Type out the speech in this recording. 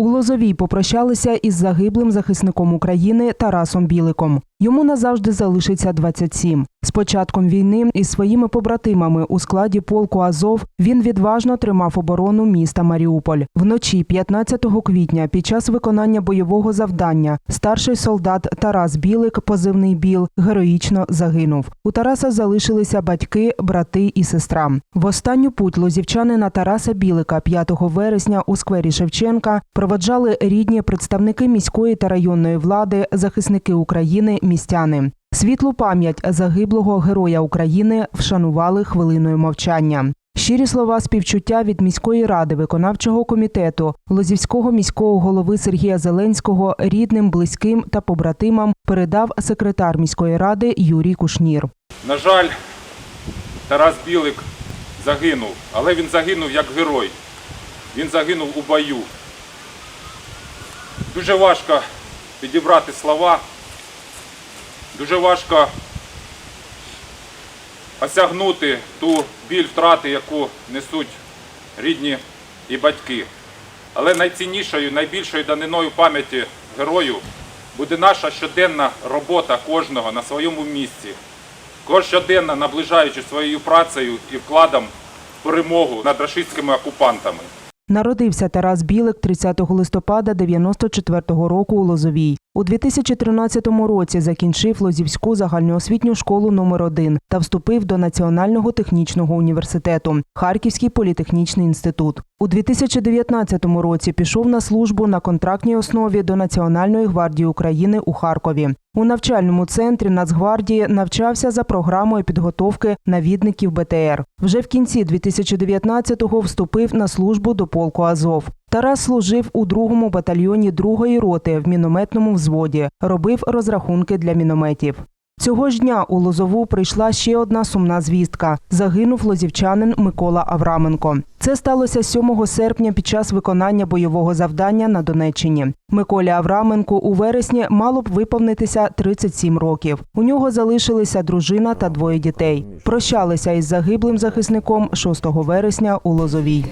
У Лозовій попрощалися із загиблим захисником України Тарасом Біликом. Йому назавжди залишиться 27. З початком війни із своїми побратимами у складі полку Азов він відважно тримав оборону міста Маріуполь. Вночі 15 квітня під час виконання бойового завдання старший солдат Тарас Білик, позивний Біл, героїчно загинув. У Тараса залишилися батьки, брати і сестра. В останню путь лозівчанина Тараса Білика 5 вересня у сквері Шевченка проведжали рідні представники міської та районної влади, захисники України, містяни. Світлу пам'ять загиблого героя України вшанували хвилиною мовчання. Щирі слова співчуття від міської ради виконавчого комітету Лозівського міського голови Сергія Зеленського рідним, близьким та побратимам передав секретар міської ради Юрій Кушнір. На жаль, Тарас Білик загинув, але він загинув як герой. Він загинув у бою. Дуже важко підібрати слова, дуже важко осягнути ту біль втрати, яку несуть рідні і батьки. Але найціннішою, найбільшою даниною пам'яті герою буде наша щоденна робота кожного на своєму місці. Кож щоденно наближаючи своєю працею і вкладом перемогу над рашистськими окупантами. Народився Тарас Білик 30 листопада 94-го року у Лозовій. У 2013 році закінчив Лозівську загальноосвітню школу номер 1 та вступив до Національного технічного університету Харківський політехнічний інститут. У 2019 році пішов на службу на контрактній основі до Національної гвардії України у Харкові. У навчальному центрі Нацгвардії навчався за програмою підготовки навідників БТР. Вже в кінці 2019-го вступив на службу до полку Азов. Тарас служив у другому батальйоні другої роти в мінометному взводі, робив розрахунки для мінометів. Цього ж дня у Лозову прийшла ще одна сумна звістка. Загинув лозівчанин Микола Авраменко. Це сталося 7 серпня під час виконання бойового завдання на Донеччині. Миколі Авраменку у вересні мало б виповнитися 37 років. У нього залишилися дружина та двоє дітей. Прощалися із загиблим захисником 6 вересня у Лозовій.